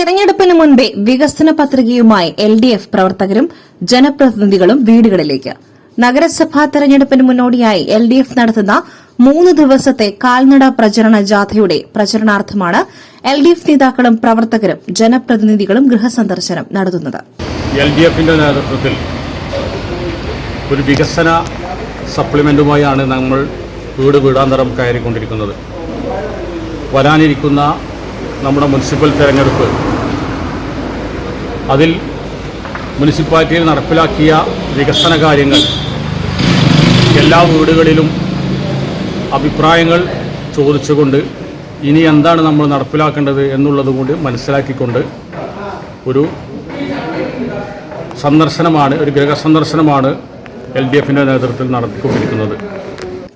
തിരഞ്ഞെടുപ്പിന് മുൻപേ വികസന പത്രികയുമായി എൽ ഡി എഫ് പ്രവർത്തകരും ജനപ്രതിനിധികളും വീടുകളിലേക്ക്. നഗരസഭാ തെരഞ്ഞെടുപ്പിന് മുന്നോടിയായി എൽ ഡി എഫ് നടത്തുന്ന മൂന്ന് ദിവസത്തെ കാൽനട പ്രചരണ ജാഥയുടെ പ്രചരണാർത്ഥമാണ് എൽ ഡി എഫ് നേതാക്കളും പ്രവർത്തകരും ജനപ്രതിനിധികളും ഗൃഹസന്ദർശനം നടത്തുന്നത്. എൽ ഡി എഫിന്റെ നേതൃത്വത്തിൽ ഒരു വികസന സപ്ലിമെന്റുമായാണ് നമ്മൾ വീട് വീടാന്തരം കയറിക്കൊണ്ടിരിക്കുന്നത്. വരാനിരിക്കുന്ന നമ്മുടെ മുനിസിപ്പൽ തിരഞ്ഞെടുപ്പ് അതിൽ മുനിസിപ്പാലിറ്റിയിൽ നടപ്പിലാക്കിയ വികസന കാര്യങ്ങൾ. എല്ലാ വീടുകളിലും അഭിപ്രായങ്ങൾ ചോദിച്ചുകൊണ്ട് ഇനി എന്താണ് നമ്മൾ നടപ്പിലാക്കേണ്ടത് എന്നുള്ളത് കൂടി മനസ്സിലാക്കിക്കൊണ്ട് ഒരു സന്ദർശനമാണ് ഒരു ഗൃഹസന്ദർശനമാണ് എൽ ഡി എഫിന്റെ നേതൃത്വത്തിൽ നടത്തിക്കൊണ്ടിരിക്കുന്നത്.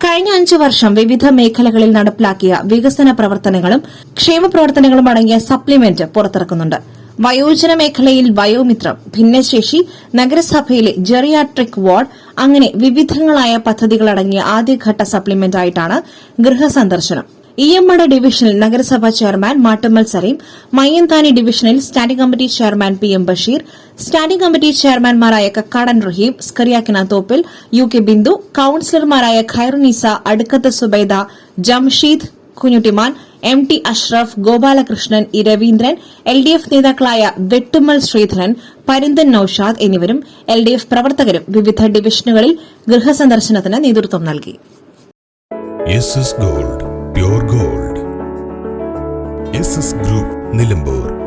കഴിഞ്ഞ അഞ്ചു വർഷം വിവിധ മേഖലകളിൽ നടപ്പിലാക്കിയ വികസന പ്രവർത്തനങ്ങളും ക്ഷേമ പ്രവർത്തനങ്ങളും അടങ്ങിയ സപ്ലിമെന്റ് പുറത്തിറക്കുന്നുണ്ട്. വയോജന മേഖലയിൽ വയോമിത്രം ഭിന്നശേഷി നഗരസഭയിലെ ജെറിയാട്രിക് വാർഡ് അങ്ങനെ വിവിധങ്ങളായ പദ്ധതികളടങ്ങിയ ആദ്യഘട്ട സപ്ലിമെന്റ് ആയിട്ടാണ് ഗൃഹസന്ദർശനം ഇയമ്മട ഡിവിഷനിൽ നഗരസഭാ ചെയർമാൻ മാട്ടുമ്മൽ സലീം മയ്യന്താനി ഡിവിഷനിൽ standing committee chairman P M Basheer standing committee ചെയർമാൻമാരായ Kakkadan Raheem സ്കറിയാക്കിന തോപ്പിൽ യു കെ ബിന്ദു കൌൺസിലർമാരായ Khairunnisa Adukkath Subaida Jamsheed കുഞ്ഞുട്ടിമാൻ M T Ashraf Gopalakrishnan E Raveendran L D F നേതാക്കളായ വെട്ടുമ്മൽ ശ്രീധരൻ പരുന്തൻ നൌഷാദ് എന്നിവരും എൽ ഡി എഫ് പ്രവർത്തകരും വിവിധ ഡിവിഷനുകളിൽ ഗൃഹസന്ദർശനത്തിന് നേതൃത്വം നൽകി. Gold gold. ഗ്രൂപ്പ് നിലമ്പൂർ.